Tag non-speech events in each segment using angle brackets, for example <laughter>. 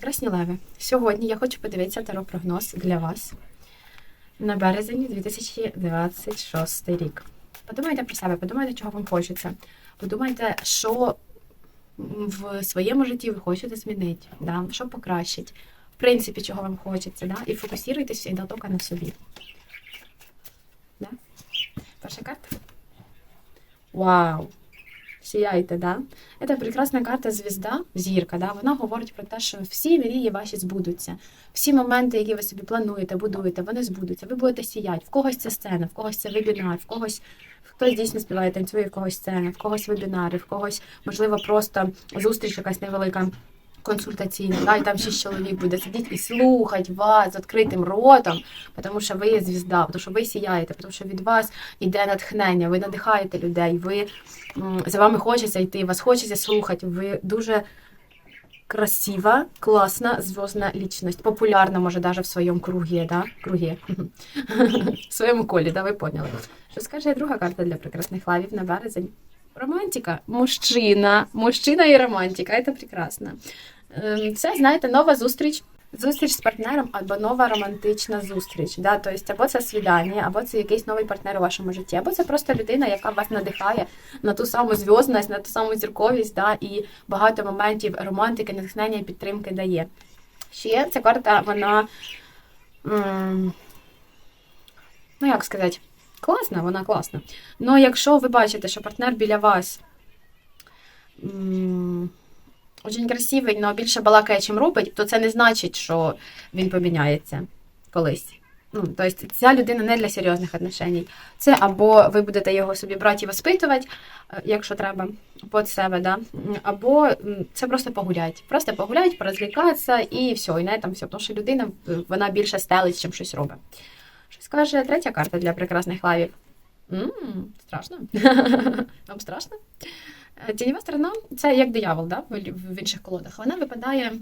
Прекрасні леви. Сьогодні я хочу подивитися таро-прогноз для вас на березень 2026 рік. Подумайте про себе, подумайте, чого вам хочеться. Подумайте, що в своєму житті ви хочете змінити, да? що покращить, в принципі, чого вам хочеться, да? і фокусуйтесь і тільки на собі. Да? Перша карта. Вау! Сіяйте, да? Це прекрасна карта звізда, зірка. Да? Вона говорить про те, що всі мрії ваші збудуться. Всі моменти, які ви собі плануєте, будуєте, вони збудуться. Ви будете сіяти. В когось це сцена, в когось це вебінар, в когось хтось дійсно співає, танцює, в когось сцена, в когось вебінари, в когось, можливо, просто зустріч якась невелика. Консультаційна, да, і там шість чоловік буде сидіти і слухати вас з відкритим ротом, тому що ви звізда, тому що ви сіяєте, тому що від вас йде натхнення, ви надихаєте людей, ви за вами хочеться йти, вас хочеться слухати. Ви дуже красива, класна, зв'язна лічність, популярна, може, навіть в своєму кругі, да? кругі. <laughs> в своєму колі, да, ви поняли. Що скаже друга карта для прекрасних лавів на березень? Романтика. Мужчина. Мужчина і романтика. Це прекрасно. Ем, Це, знаєте, нова зустріч. Зустріч з партнером або нова романтична зустріч. Да? Тобто, або це свідання, або це якийсь новий партнер у вашому житті, або це просто людина, яка вас надихає на ту саму зв'язність, на ту саму зірковість, да? і багато моментів романтики, натхнення і підтримки дає. Ще ця карта, вона. Ну, як сказати, класна, вона класна. Ну, якщо ви бачите, що партнер біля вас м, очень красивий, але більше балакає, чим робить, то це не значить, що він поміняється колись. Ну, тобто ця людина не для серйозних отношень. Це або ви будете його собі брати і воспитувати, е, якщо треба, під себе, да? Або це просто погулять. Просто погулять, порозлікатися і все, і на этом все. Тому що людина е, вона більше стелить, чим щось робить. Щось каже третя карта для прекрасних лавів. м страшно. <laughs> Вам страшно? Е, Тіньова сторона це як диявол, да? в інших колодах. Вона випадає.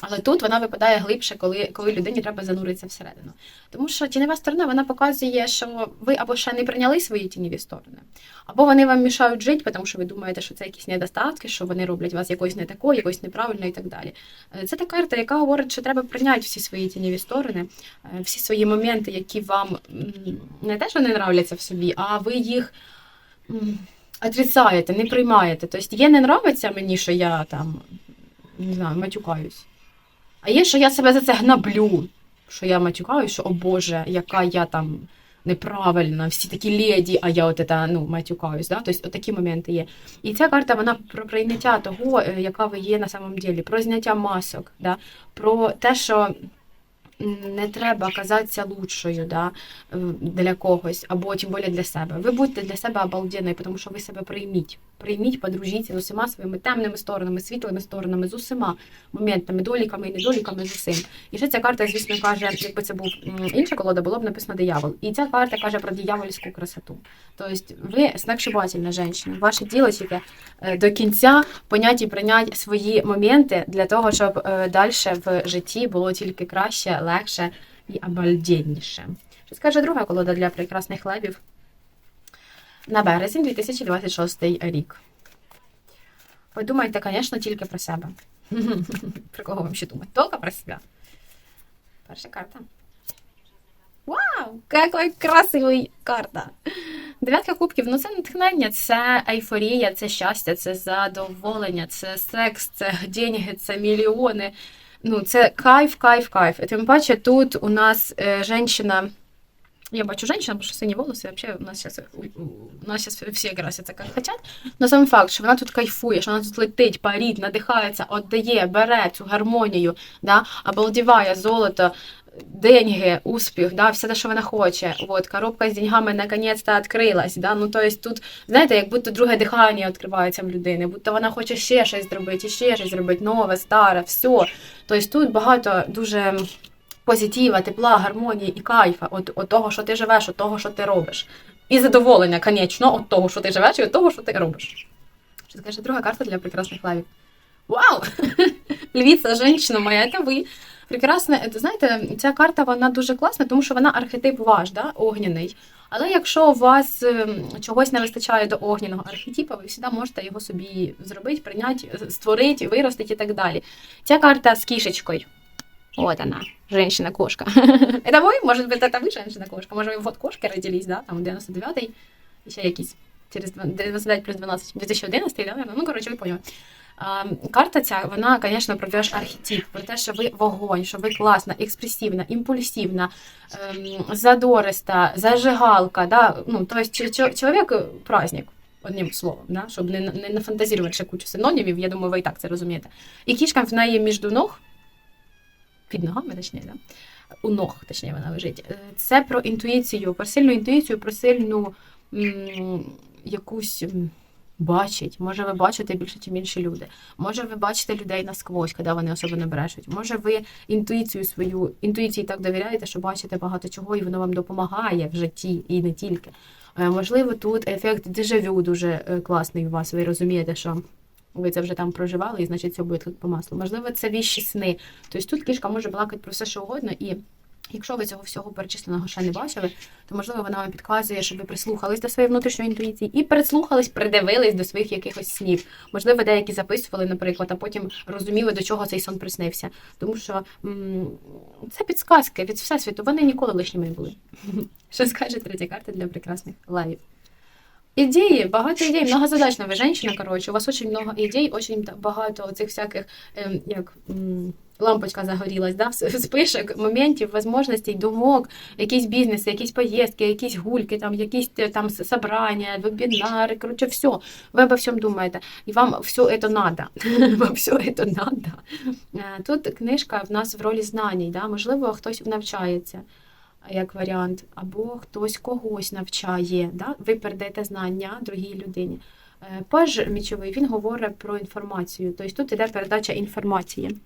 Але тут вона випадає глибше, коли, коли людині треба зануритися всередину. Тому що тіньова сторона вона показує, що ви або ще не прийняли свої тіньові сторони, або вони вам мішають жити, тому що ви думаєте, що це якісь недостатки, що вони роблять вас якось не такою, якось неправильно і так далі. Е, Це та карта, яка говорить, що треба прийняти всі свої тіньові сторони, е, всі свої моменти, які вам не те, що не нравляться в собі, а ви їх. Отрицаєте, не приймаєте. Тобто є не нравиться мені, що я там не знаю, матюкаюсь. А є, що я себе за це гнаблю, що я матюкаюсь, що о Боже, яка я там неправильна, всі такі леді, а я от это, ну, матюкаюсь. Да? Тобто такі моменти є. І ця карта вона про прийняття того, е, яка ви є на самом ділі, про зняття масок, да? про те, що не треба казатися лучшою да, е, для когось, або тим більше для себе. Ви будьте для себе обалденною, тому що ви себе прийміть. Прийміть, подружіться з усіма своїми темними сторонами, світлими сторонами, з усіма моментами, доліками і недоліками, з усім. І ще ця карта, звісно, каже, якби це був інша колода, було б написано диявол. І ця карта каже про диявольську красоту. Тобто ви сногсшибательна жінка. Ваше діло тільки е, до кінця поняти і прийняти свої моменти для того, щоб далі в житті було тільки краще, легше і обалденніше. Що скаже друга колода для прекрасних левів на березень 2026 рік. Подумайте, звісно, тільки про себе. <laughs> Про кого вам ще думати? Тільки про себе. Перша карта. Вау! Какой красивий карта! Дев'ятка кубків, ну це натхнення, це ейфорія, це щастя, це задоволення, це секс, це деньги, це мільйони. Ну, це кайф, кайф, кайф. І тим паче тут у нас е, жінка. Я бачу женщину, потому что синие волосы, вообще у нас сейчас, у нас сейчас все красятся как хотят. Но сам факт, що вона тут кайфує, що вона тут летить, парить, надихається, віддає, бере цю гармонію, да, обалдіває золото, деньги, успіх, да, все те, що вона хоче. Вот, коробка з деньгами наконец-то відкрилась. Да? Ну, то есть тут, знаєте, як будто друге дихання відкривається в людини, будто вона хоче ще щось зробити, ще щось зробити, нове, старе, все. Тобто тут багато дуже позитива, тепла, гармонії і кайфа от, от того, що ти живеш, от того, що ти робиш. І задоволення, звісно, від того, що ти живеш, і від того, що ти робиш. Що скаже друга карта для прекрасних лавів. Вау! <laughs> Львица, женщина моя, это вы. Прекрасне, знаєте, ця карта вона дуже класна, тому що вона архетип ваш, да, огняний. Але якщо у вас ем, чогось не вистачає до огняного архетипу, ви завжди можете його собі зробити, прийняти, створити, виростити і так далі. Ця карта з кішечкою. Вот она, женщина-кошка. <laughs> Это вы? Может быть, это вы женщина-кошка? Может, вы вот кошки родились, да? Там 99-й, ще якийсь. Через 99 плюс 12, 2011, да, наверное? Ну, коротше, ви поняли. А, карта ця, вона, звісно, про ваш архетип, про те, що ви вогонь, що ви класна, експресивна, імпульсивна, ем, задориста, зажигалка. Да? Ну, тобто, чоловік праздник, одним словом, да? щоб не, не нафантазірувати ще кучу синонімів, я думаю, ви і так це розумієте. І кішка в неї між ног, під ногами, точніше, да? у ног, точніше, вона лежить. Е, це про інтуїцію, про сильну інтуїцію, про сильну м, якусь бачить. Може, ви бачите більше, ніж інші люди. Може, ви бачите людей насквозь, коли вони особливо брешуть. Може, ви інтуїцію свою, інтуїції так довіряєте, що бачите багато чого, і воно вам допомагає в житті і не тільки. Е, можливо, тут ефект дежавю дуже е, класний у вас. Ви розумієте, що. Ви це вже там проживали, і значить це буде по маслу. Можливо, це віщі сни. Тобто тут кішка може балакати про все, що угодно, і Якщо ви цього всього перечисленого ще не бачили, то можливо вона вам підказує, щоб ви прислухались до своєї внутрішньої інтуїції і прислухались, придивились до своїх якихось снів. Можливо, деякі записували, наприклад, а потім розуміли, до чого цей сон приснився. Тому що м це підсказки від всесвіту, вони ніколи лишніми не були. Що скаже третя карта для прекрасних лайвів? Ідеї, багато ідей, многозадачна ви женщина, коротше, у вас дуже много ідей, дуже багато цих всяких, ем, як лампочка загорілась, да, спишок, моментів, можливостей, думок, якісь бізнеси, якісь поїздки, якісь гульки, там, якісь е, там собрання, вебінари, коротше, все. Ви обо всьому думаєте. І вам все це надо. <laughs> Вам все це надо. Е, тут книжка в нас в ролі знань, да? можливо, хтось навчається. Як варіант, або хтось когось навчає, да? ви передаєте знання другій людині. Е, паж мічовий він говорить про інформацію, тобто тут іде передача інформації.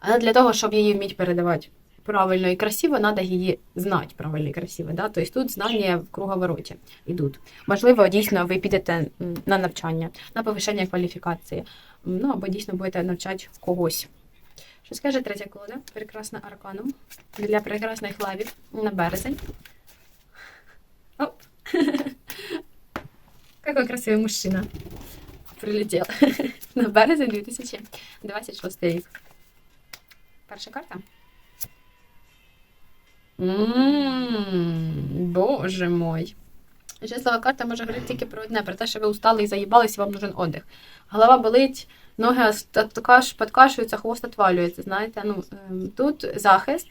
Але для того, щоб її вміти передавати правильно і красиво, треба її знати правильно і красиво. Да? Тобто тут знання в круговороті йдуть. Можливо, дійсно ви підете на навчання, на повищення кваліфікації, ну або дійсно будете навчати когось. Що скаже третя колода? Прекрасна арканум для прекрасних лавів на березень. Оп! <laughs> Какой красивий мужчина прилетел <laughs> на березень 2026 рік. Перша карта. Боже мой. Щаслива карта може говорити тільки про одне, про те, що ви устали і заїбались, і вам нужен отдих. Голова болить, ноги підкашуються, хвост отвалюється. Знаєте, ну, ем, тут захист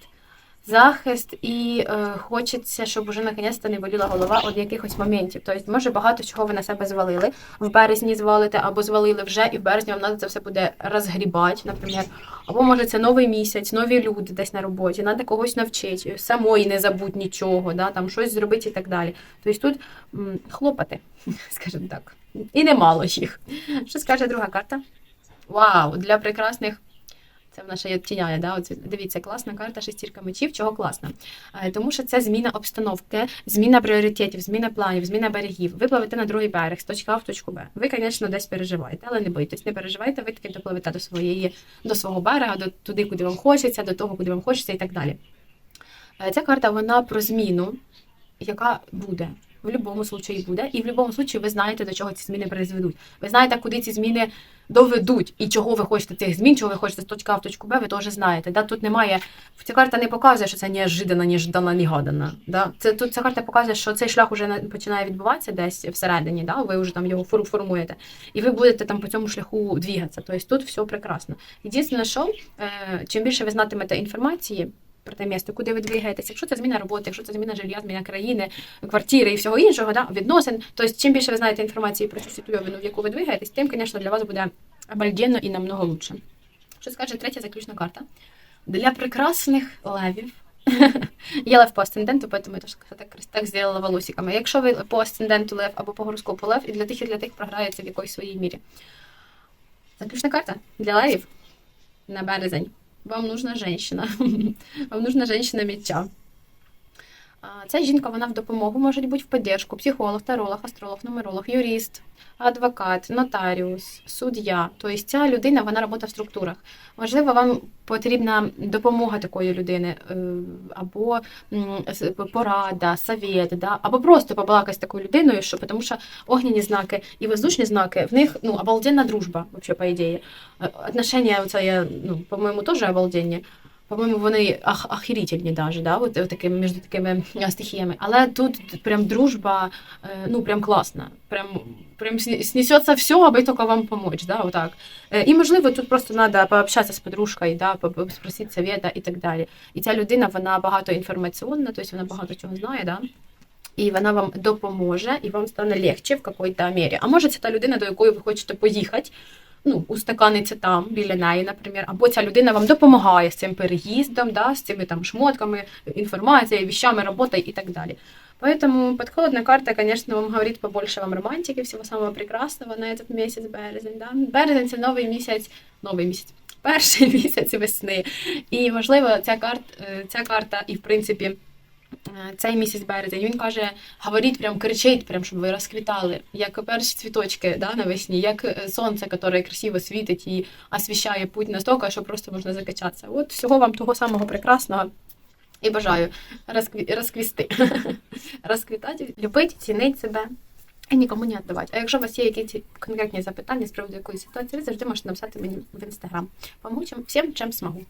захист, і е, хочеться, щоб уже наконець-то не боліла голова від якихось моментів. Тобто, може, багато чого ви на себе звалили. В березні звалите або звалили вже, і в березні вам треба це все буде розгрібати, наприклад. Або може це новий місяць, нові люди десь на роботі, треба когось навчити, самої не забудь нічого, да, там щось зробити і так далі. Тобто тут м, хлопати, <laughs> скажімо так. І немало їх. Що скаже друга карта? Вау! Для прекрасних. Це в наша є тіняє, да? Оце, дивіться, класна карта шестірка мечів. Чого класна? Е, тому що це зміна обстановки, зміна пріоритетів, зміна планів, зміна берегів. Ви пливете на другий берег, з точки А в точку Б. Ви, звісно, десь переживаєте, але не бойтесь, не переживайте, ви таки допливете до своєї, до свого берега, до туди, куди вам хочеться, до того, куди вам хочеться, і так далі. Е, ця карта вона про зміну, яка буде в будь-якому случаї буде, і в будь-якому случаї ви знаєте, до чого ці зміни призведуть. Ви знаєте, куди ці зміни доведуть, і чого ви хочете цих змін, чого ви хочете з точки А в точку Б, ви теж знаєте. Да? Тут немає. Ця карта не показує, що це неожиданно, неждана, негадана. Да? Це тут ця карта показує, що цей шлях вже починає відбуватися десь всередині, да? ви вже там його формуєте, і ви будете там по цьому шляху двігатися. Тобто тут все прекрасно. Єдине, що е, чим більше ви знатимете інформації про те місто, куди ви двигаєтесь, якщо це зміна роботи, якщо це зміна жилья, зміна країни, квартири і всього іншого, да, відносин. Тобто, чим більше ви знаєте інформації про цю світовину, в яку ви двигаєтесь, тим, звісно, для вас буде обальденно і намного лучше. Що скаже третя заключна карта? Для прекрасних левів. <laughs> Я лев по асценденту, поэтому я так, так сделала волосиками. Якщо ви по асценденту лев або по гороскопу лев, і для тих, і для тих програється в якоїсь своїй мірі. Заключна карта для левів на березень вам нужна женщина. <laughs> Вам нужна женщина меча. Ця жінка, вона в допомогу може бути в підтримку, психолог, таролог, астролог, нумеролог, юрист, адвокат, нотаріус, суддя. Тобто ця людина, вона працює в структурах. Можливо, вам потрібна допомога такої людини, е, або порада, совет, да? або просто побалакати з такою людиною, що, тому що огняні знаки і воздушні знаки, в них ну, обалденна дружба, вообще, по ідеї. Е, Отношення, оце я, ну, по-моєму, теж обалденні. По-моєму, вони ах- охерительні даже, да, от, от такими, між такими е, стихіями. Але тут прям дружба, е, ну, прям класна. Прям, прям снесеться все, аби тільки вам помочь, да, отак. Е, І, можливо, тут просто треба пообщатися з подружкою, да, спросити совета і так далі. І ця людина, вона багато інформаційна, тобто вона багато чого знає, да, і вона вам допоможе, і вам стане легче в якій-то мірі. А може, це та людина, до якої ви хочете поїхати, ну, устаканиться там, біля неї, наприклад, або ця людина вам допомагає з цим переїздом, да, з цими там шмотками, інформацією, вещами, роботою і так далі. Поэтому подходная карта, конечно, вам говорит побольше вам романтики, всего самого прекрасного на этот месяц березень. Да? Березень це новий місяць, новий місяць, перший <laughs> місяць весни. І можливо, ця карт, е, карта, і в принципі. Е, Цей місяць березень він каже, говоріть, прям кричить, прям щоб ви розквітали, як перші цвіточки да, навесні, як е, сонце, яке красиво світить і освіщає путь настільки, що просто можна закачатися. От всього вам того самого прекрасного і бажаю розкві... розквісти, <laughs> розквітати, любити, цінити себе і нікому не віддавати. А якщо у вас є якісь конкретні запитання з приводу якоїсь ситуації, завжди можете написати мені в інстаграм. Помучим всім, чим змогу.